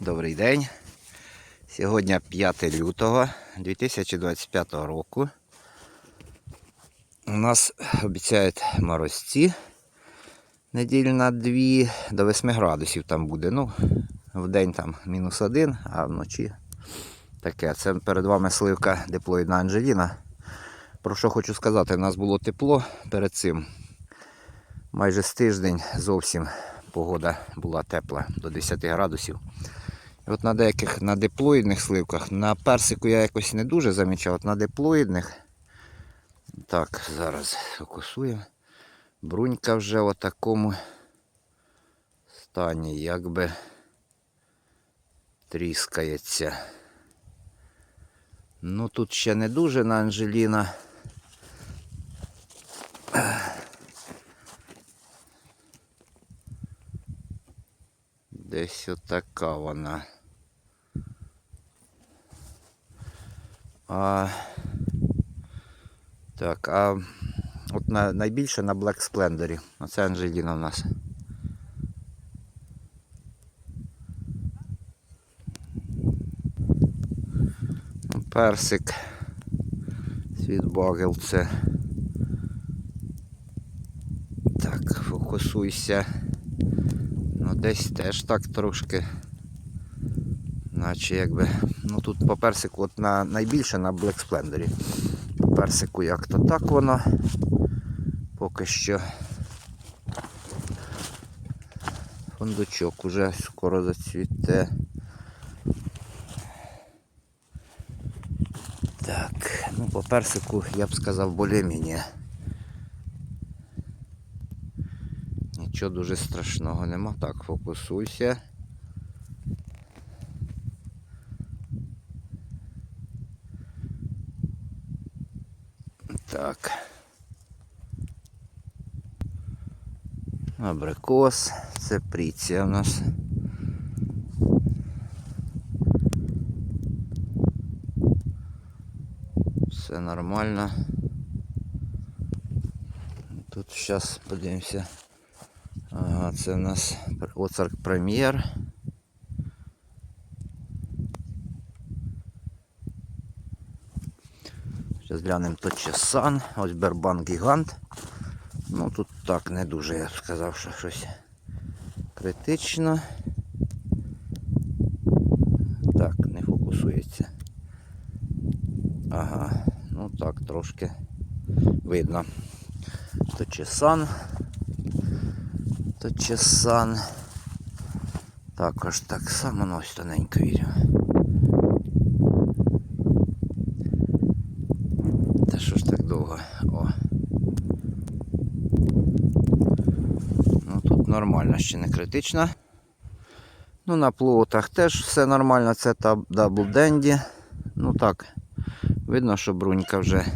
добрий день. Сьогодні 5 лютого 2025 року. У нас обіцяють морозці неділі на 2 до 8 градусів там буде. Ну, в день там мінус 1, а вночі таке. Це перед вами сливка диплоїдна Анжеліна. Про що хочу сказати, у нас було тепло перед цим. Майже з тиждень зовсім погода була тепла до 10 градусів. От на деяких на диплоїдних сливках, на персику я якось не дуже замічав, от на диплоїдних. Так, зараз фокусуємо. Брунька вже в такому стані, якби тріскається. Ну тут ще не дуже на Анжеліна. Десь отака вона. А, так, а от на, найбільше на Black Splendor. Оце Анжеліна у нас. Ну, Персик. Світбагел це. Так, фокусуйся. Ну десь теж так трошки. Наче якби. Ну тут по персику от на, найбільше на Black Splendor. По персику як то так воно. Поки що. Фундучок уже скоро зацвіте. Так, ну по персику я б сказав более-менее. Нічого дуже страшного нема. Так, фокусуйся. Так. Абрикос. Це пріція у нас. Все нормально. Тут зараз подивимося. Ага, це у нас оцарк прем'єр. Зараз глянемо то чесан. Ось Бербан Гігант. Ну тут так не дуже, я б сказав, що щось критично. Так, не фокусується. Ага, ну так, трошки видно. То чесан. То чесан. Також так само ну, ось тоненько відео. Та що ж так довго? О. Ну тут нормально, ще не критично. Ну на плотах теж все нормально, це Double Dandy. Ну так, видно, що брунька вже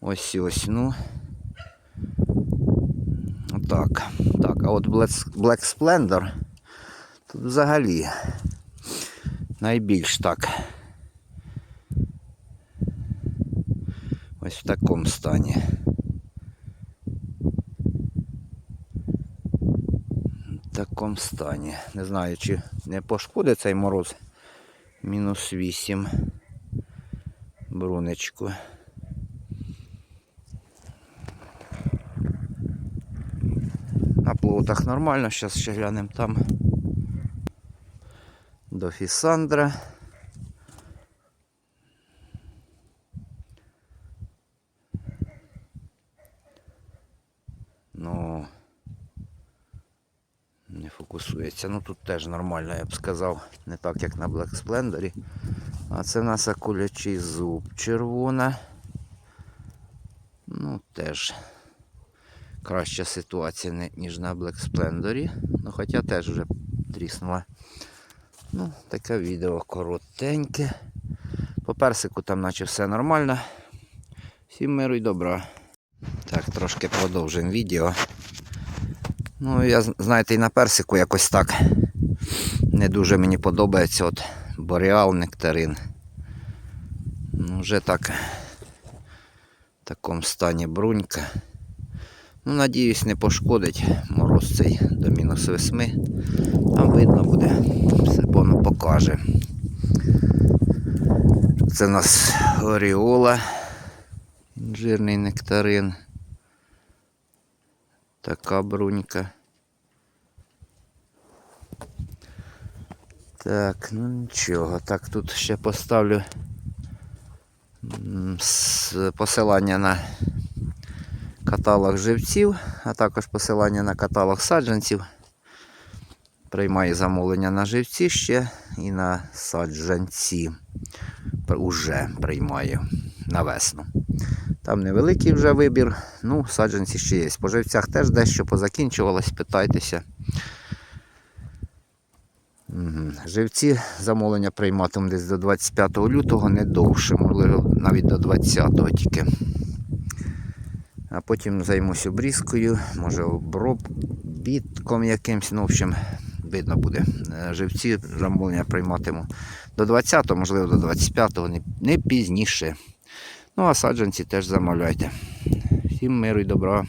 ось і ось, ну. Так, так, а от Black Black Splendor тут взагалі найбільш так. Ось в такому стані. В такому стані. Не знаю, чи не пошкодить цей мороз. Мінус 8 брунечку. На плотах нормально, зараз ще глянемо там до Фісандра. Ну не фокусується. Ну тут теж нормально, я б сказав, не так як на Black Splendor. А це в нас акулячий зуб червона. Ну теж краща ситуація, ніж на Black Splendor. Ну хоча теж вже тріснула. Ну, таке відео коротеньке. По персику там наче все нормально. Всім миру і добра. Так, трошки продовжимо відео. Ну, я, знаєте, і на персику якось так не дуже мені подобається от бореал нектарин. Ну, вже так в такому стані брунька. Ну, надіюсь, не пошкодить мороз цей до мінус 8. Там видно буде. Все продажі. Це у нас Оріола, інжирний нектарин. Така брунька. Так, ну нічого. Так, тут ще поставлю посилання на каталог живців, а також посилання на каталог саджанців. Приймаю замовлення на живці ще і на саджанці. Уже приймаю на весну. Там невеликий вже вибір, ну, саджанці ще є. По живцях теж дещо позакінчувалось, питайтеся. Живці замовлення прийматиму десь до 25 лютого, не довше, можливо, навіть до 20 тільки. А потім займусь обрізкою, може обробітком якимсь. Ну, в общем, видно буде. Е, Живці замовлення прийматиму до 20-го, можливо, до 25-го, не пізніше. Ну, а саджанці теж замовляйте. Всім миру і добра.